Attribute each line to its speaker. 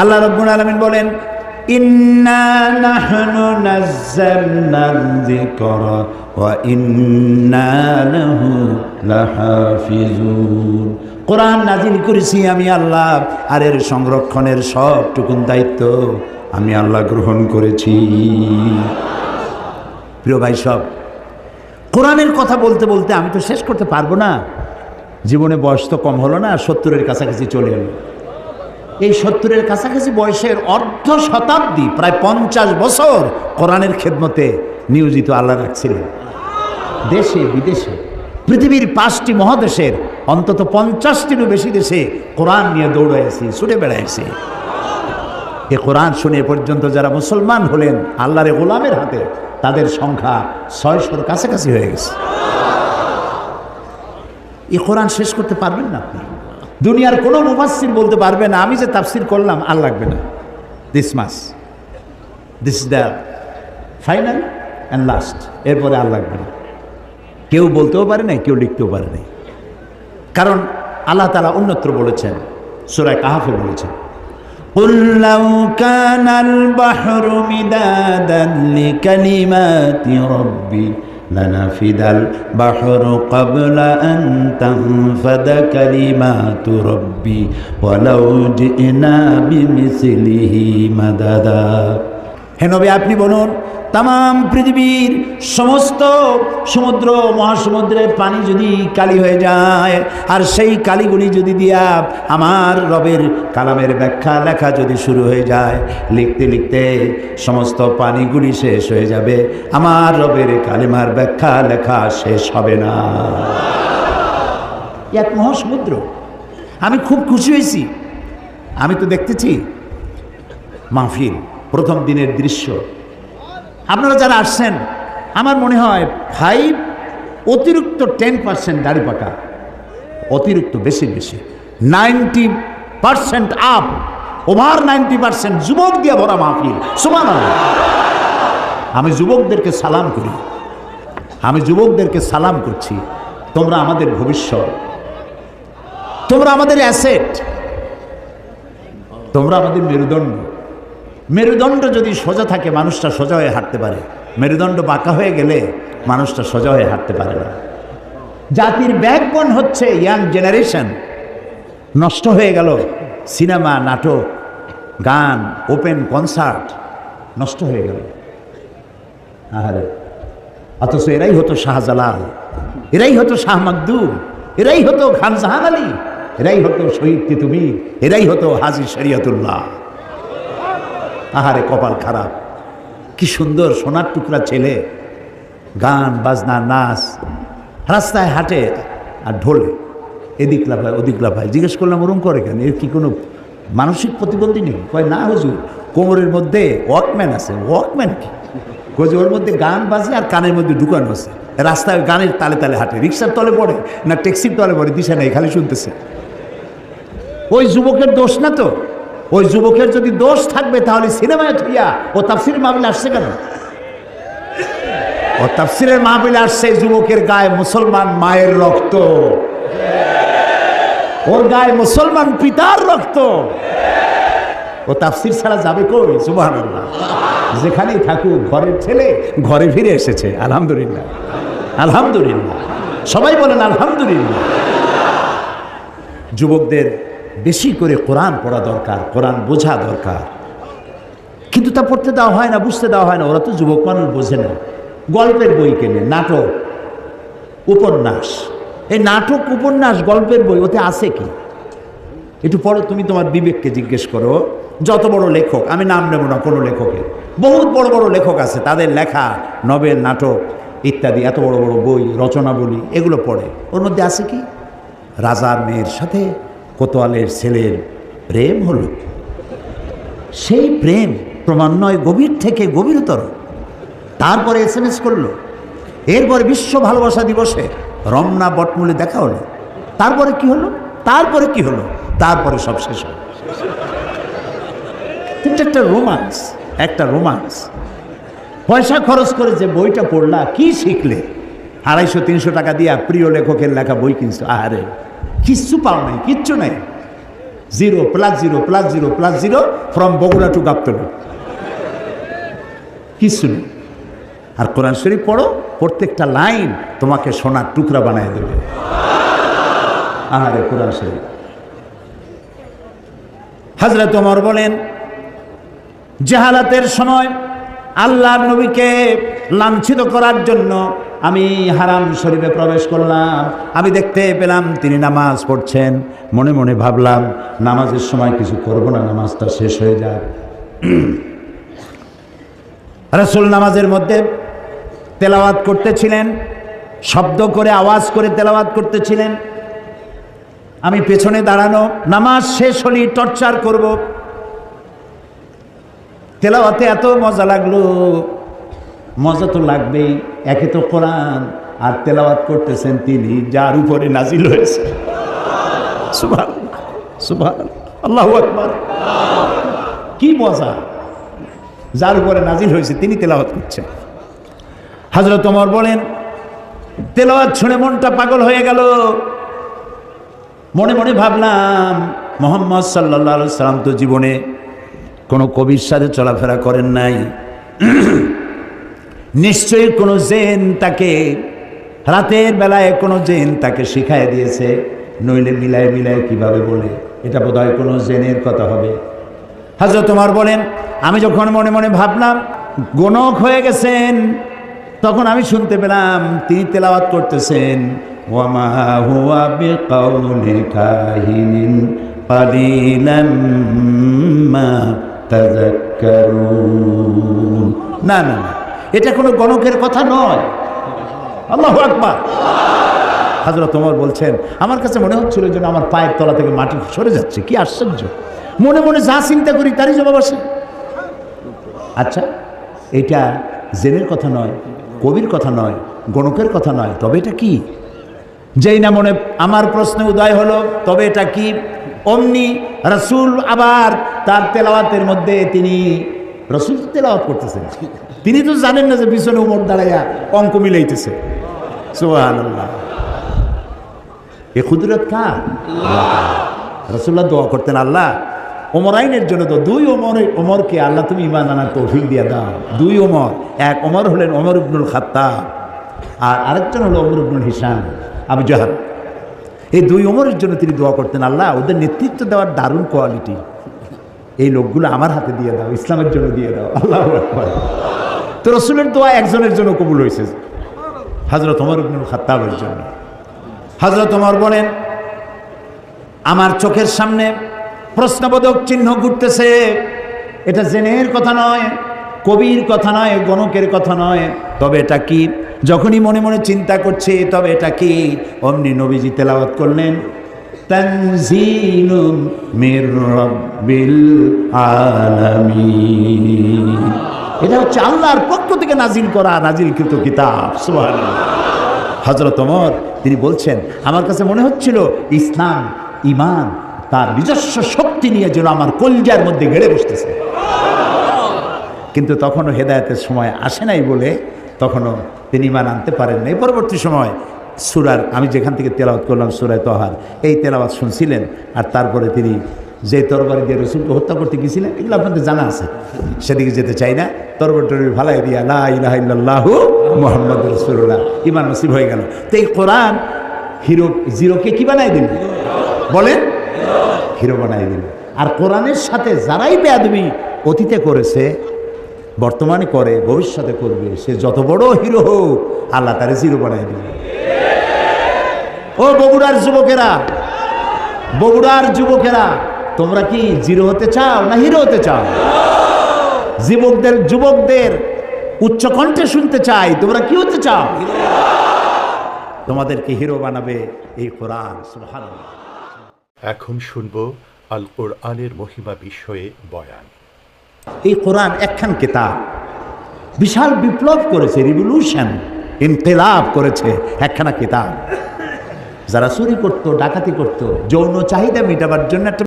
Speaker 1: আল্লাহ রব্বুল আলামিন বলেন কোরআন নাজিল করেছি আমি আল্লাহ, আর এর সংরক্ষণের সবটুকুন দায়িত্ব আমি আল্লাহ গ্রহণ করেছি। প্রিয় ভাই সব, কোরআনের কথা বলতে বলতে আমি তো শেষ করতে পারব না। জীবনে বয়স তো কম হলো না, সত্তরের কাছাকাছি চলে এলো। এই সত্তরের কাছাকাছি বয়সের অর্ধ শতাব্দী, প্রায় পঞ্চাশ বছর কোরআনের খেদমতে নিয়োজিত আল্লাহ রাখছিলেন। দেশে, বিদেশে, পৃথিবীর পাঁচটি মহাদেশের অন্তত পঞ্চাশটিরও বেশি দেশে কোরআন নিয়ে দৌড়াইছি ছুটে বেড়াইছি এ কোরআন শুনে পর্যন্ত যারা মুসলমান হলেন, আল্লাহর গোলামের হাতে তাদের সংখ্যা ছয়শোর কাছাকাছি হয়ে গেছে। এ কোরআন শেষ করতে পারবেন না আপনি? দুনিয়ার কোনো মুফাসির বলতে পারবে না আমি যে তাফসির করলাম আর লাগবে না this mass this is the final and last এরপরে আর লাগবে না কেউ বলতেও পারে নাই কেউ লিখতেও পারে নাই কারণ আল্লাহ তালা অন্যত্র বলেছেন সুরায় কাহাফে বলেছেন قل لو كان البحر مدادا لكلمات ربي لنفد البحر قبل أن تنفد كلمات ربي ولو جئنا بمثله مددا হে নবী আপনি বলুন তাম পৃথিবীর সমস্ত সমুদ্র, মহাসমুদ্রের পানি যদি কালি হয়ে যায়, আর সেই কালিগুলি যদি দিয়া আমার রবের কালামের ব্যাখ্যা লেখা যদি শুরু হয়ে যায়, লিখতে লিখতে সমস্ত পানিগুলি শেষ হয়ে যাবে। আমার রবের কালিমার ব্যাখ্যা লেখা শেষ হবে না। এক মহাসমুদ্র। আমি খুব খুশি হয়েছি। আমি তো দেখতেছি মাহফিল, প্রথম দিনের দৃশ্য। আপনারা যারা আসছেন, আমার মনে হয় ফাইভ অতিরিক্ত টেন পার্সেন্ট দাড়ি পাকা। অতিরিক্ত বেশি বেশি। Ninety percent up over ninety percent যুবক দিয়ে ভরা মাহফিল। সমান আমি যুবকদেরকে সালাম করি। আমি যুবকদেরকে সালাম করছি। তোমরা আমাদের ভবিষ্যৎ। তোমরা আমাদের অ্যাসেট তোমরা আমাদের মেরুদণ্ড। মেরুদণ্ড যদি সোজা থাকে, মানুষটা সোজা হয়ে হাঁটতে পারে। মেরুদণ্ড বাঁকা হয়ে গেলে মানুষটা সোজা হয়ে হাঁটতে পারে না। জাতির ব্যাকবন হচ্ছে ইয়াং জেনারেশন। নষ্ট হয়ে গেল সিনেমা, নাটক, গান, ওপেন কনসার্ট, নষ্ট হয়ে গেল। আহারে। অথচ এরাই হতো শাহজালাল, এরাই হতো শাহ মাকদুম, এরাই হতো খান জাহান আলী, এরাই হতো শহীদ তিতুমি এরাই হতো হাজি শরিয়তুল্লাহ। আহারে কপাল খারাপ। কি সুন্দর সোনার টুকরা ছেলে। গান, বাজনা, নাচ। রাস্তায় হাঁটে আর ঢোলে। এদিক লাফায়, ওদিক লাফায়। জিজ্ঞেস করলাম, ওরম করে কেন? এর কি কোনো মানসিক প্রতিবন্ধী নেই কয়, না হুজুর। কোমরের মধ্যে ওয়াকম্যান আছে। ওয়াকম্যান কি? কয়ে ওর মধ্যে গান বাজে আর কানের মধ্যে ঢুকানো আছে। রাস্তায় গানের তালে তালে হাঁটে। রিক্সার তলে পড়ে না ট্যাক্সির তলে পড়ে? দিশা নেই, খালি শুনতেছে। ওই যুবকের দোষ না তো? ওই যুবকের যদি দোষ থাকবে তাহলে সিনেমায় থইয়া ও তাফসিরের মাহবিল আসছে কেন? ও তাফসিরের মাহবিল আসছে যুবকের গায়ে মুসলমান মায়ের রক্ত। ওর গায়ে মুসলমান পিতার রক্ত। ও তাফসির ছাড়া যাবে কই? সুবাহ যেখানেই থাকুক, ঘরের ছেলে ঘরে ফিরে এসেছে, আলহামদুলিল্লাহ। আলহামদুলিল্লাহ। সবাই বলেন, আলহামদুলিল্লাহ। যুবকদের বেশি করে কোরআন পড়া দরকার, কোরআন বোঝা দরকার। কিন্তু তা পড়তে দেওয়া হয় না, বুঝতে দেওয়া হয় না, ওরা তো যুবক মানুষ বোঝে না। গল্পের বই কেনে, নাটক, উপন্যাস। এই নাটক, উপন্যাস, গল্পের বই, ওতে আছে কি? একটু পরে তুমি তোমার বিবেককে জিজ্ঞেস করো, যত বড় লেখক, আমি নাম নেব না কোনো লেখকের, বহুত বড় বড় লেখক আছে, তাদের লেখা, নবেল, নাটক ইত্যাদি, এত বড় বড় বই, রচনাবলী, এগুলো পড়ে। ওর মধ্যে আছে কি? রাজার মেয়ের সাথে কোতোয়ালের ছেলের প্রেম হলো সেই প্রেম ক্রমান্বয়ে গভীর থেকে গভীরতর। তারপরে এস এম এস করল। এরপরে বিশ্ব ভালোবাসা দিবসে রমনা বটমূলে দেখা হলো। তারপরে কি হলো? তারপরে কি হলো? তারপরে সব শেষ হলো। কিন্তু একটা রোমান্স একটা রোমান্স। পয়সা খরচ করে যে বইটা পড়লা, কি শিখলে? আড়াইশো, তিনশো টাকা দিয়া প্রিয় লেখকের লেখা বই কিনছো। আহারে! কিচ্ছু পাও নাই, কিচ্ছু নাই। Zero plus zero plus zero plus zero from Bogura to Gabtali. কিচ্ছু নেই। আর কোরআন শরীফ পড়ো, প্রত্যেকটা লাইন তোমাকে সোনার টুকরা বানায় দেবে। আহারে কোরআন শরীফ। হাজরা তোমার বলেন, জাহালাতের সময় আল্লাহ নবীকে লাঞ্ছিত করার জন্য আমি হারাম শরীফে প্রবেশ করলাম। আমি দেখতে পেলাম তিনি নামাজ পড়ছেন। মনে মনে ভাবলাম, নামাজের সময় কিছু করব না, নামাজটা শেষ হয়ে যাক। রসুল নামাজের মধ্যে তেলাওয়াত করতেছিলেন, শব্দ করে, আওয়াজ করে তেলাওয়াত করতেছিলেন। আমি পেছনে দাঁড়ানো, নামাজ শেষ হলেই টর্চার করব। তেলাওয়াতে এত মজা লাগল। মজা তো লাগবেই। একে তো কোরআন আর তেলাওয়াত করতেছেন তিনি, যার উপরে নাজিল হয়েছে। আল্লাহ আকবার। কি মজা? যার উপরে নাজিল হয়েছে, তিনি তেলাওয়াত করছেন। হাজরত ওমর বলেন, তেলাওয়াত শুনে মনটা পাগল হয়ে গেল। মনে মনে ভাবলাম, মোহাম্মদ সাল্লা সাল্লাম তো জীবনে কোনো কবির সাথে চলাফেরা করেন নাই। নিশ্চয়ই কোনো জেন তাকে, রাতের বেলায় কোনো জেন তাকে শিখায় দিয়েছে, নইলে মিলায় মিলায় কীভাবে বলে? এটা বোধহয় কোনো জেনের কথা হবে। হাজরত তোমার বলেন, আমি যখন মনে মনে ভাবলাম গণক হয়ে গেছেন, তখন আমি শুনতে পেলাম, তিনি তেলাওয়াত করতেছেন না না। এটা কোনো গণকের কথা নয়। আল্লাহু আকবার। হাজরত তোমার বলছেন, আমার কাছে মনে হচ্ছিল যেন আমার পায়ের তলা থেকে মাটি সরে যাচ্ছে। কি আশ্চর্য। মনে মনে যা চিন্তা করি তারই জবাব আসে। আচ্ছা এটা জেনের কথা নয়, কবির কথা নয়, গণকের কথা নয়, তবে এটা কি? যেই না মনে আমার প্রশ্নে উদয় হলো, তবে এটা কি? অমনি রাসুল আবার তার তেলাওয়াতের মধ্যে তিনি রসুল তেলাওয়াত করতেছেন। তিনি তো জানেন না যে পিছনে উমর দাঁড়াইয়া অঙ্ক মিলাইতেছে। সোহান আল্লাহ এ ক্ষুদরত কার? রসুল্লাহ দোয়া করতেন, আল্লাহ ওমর আইনের জন্য তো দুই ওমর ওমরকে আল্লাহ তুমি ইমান আনার তৌফিক দিয়ে দাও। দুই ওমর এক ওমর হলেন ওমর ইবনুল খাত্তাব আর আরেকজন হলো ওমর ইবনুল হিসাম আবু জাহান এই দুই ওমরের জন্য তিনি দোয়া করতেন, আল্লাহ, ওদের নেতৃত্ব দেওয়ার দারুণ কোয়ালিটি এই লোকগুলো আমার হাতে দিয়ে দাও, ইসলামের জন্য দিয়ে দাও। আল্লাহ তো রসুলের দোয়া একজনের জন্য কবুল হয়েছে। হজরত ওমর খাত্তাবের জন্য। হজরত ওমর বলেন, আমার চোখের সামনে প্রশ্নবোধক চিহ্ন ঘুরতেছে। এটা জেনের কথা নয়, কবির কথা নয়, গণকের কথা নয়। তবে এটা কি? যখনই মনে মনে চিন্তা করছে, তবে এটা কি? অমনি নবীজি তেলাওয়াত করলেন। তানজিলুম মির রাব্বিল আলামিন। এটা হচ্ছে আল্লাহর পক্ষ থেকে নাজিল করা নাজিলকৃত কিতাব। সুবহানাল্লাহ। হজরত ওমর, তিনি বলছেন, আমার কাছে মনে হচ্ছিল ইসলাম ইমান তার নিজস্ব শক্তি নিয়ে যেন আমার কলজার মধ্যে গেড়ে বসতেছে। কিন্তু তখনও হেদায়তের সময় আসে নাই বলে তখনও তিনি ইমান আনতে পারেন নাই। পরবর্তী সময় সুরার, আমি যেখান থেকে তেলাওয়াত করলাম সুরায় তহার, এই তেলাওয়াত শুনছিলেন, আর তারপরে তিনি যে তরবারি দিয়ে রসুলকে হত্যা করতে গিয়েছিলেন, এগুলো আপনাদের জানা আছে। সেদিকে যেতে চাই না। তরবারি ভালাই দিয়া মোহাম্মদ রসুল্লাহ ইমান নসিব হয়ে গেল। তো এই কোরআন হিরো, জিরোকে কি বানাই দিল? বলেন। হিরো বানাই দিল। আর কোরআনের সাথে যারাই বেয়াদবি অতীতে করেছে, বর্তমানে করে, ভবিষ্যতে করবে, সে যত বড় হিরো হোক, আল্লাহ তারে জিরো বানাই দিবে। ও বগুড়ার যুবকেরা বগুড়ার যুবকেরা তোমরা কি জিরো হতে চাও না হিরো হতে চাও? যুবকদের যুবকদের উচ্চ কণ্ঠে শুনতে চাই তোমরা কি হতে চাও? তোমাদেরকে হিরো বানাবে এই কোরআন
Speaker 2: এখন শুনব আল কোরআনের মহিমা বিষয়ে বয়ান।
Speaker 1: এই কোরআন একখান কেতাব বিশাল বিপ্লব করেছে রিভলিউশন ইনকেলাব করেছে একখানা কিতাব। যারা চুরি করতো ডাকাতি করতো যৌন চাহিদা মেটাবার জন্য একটা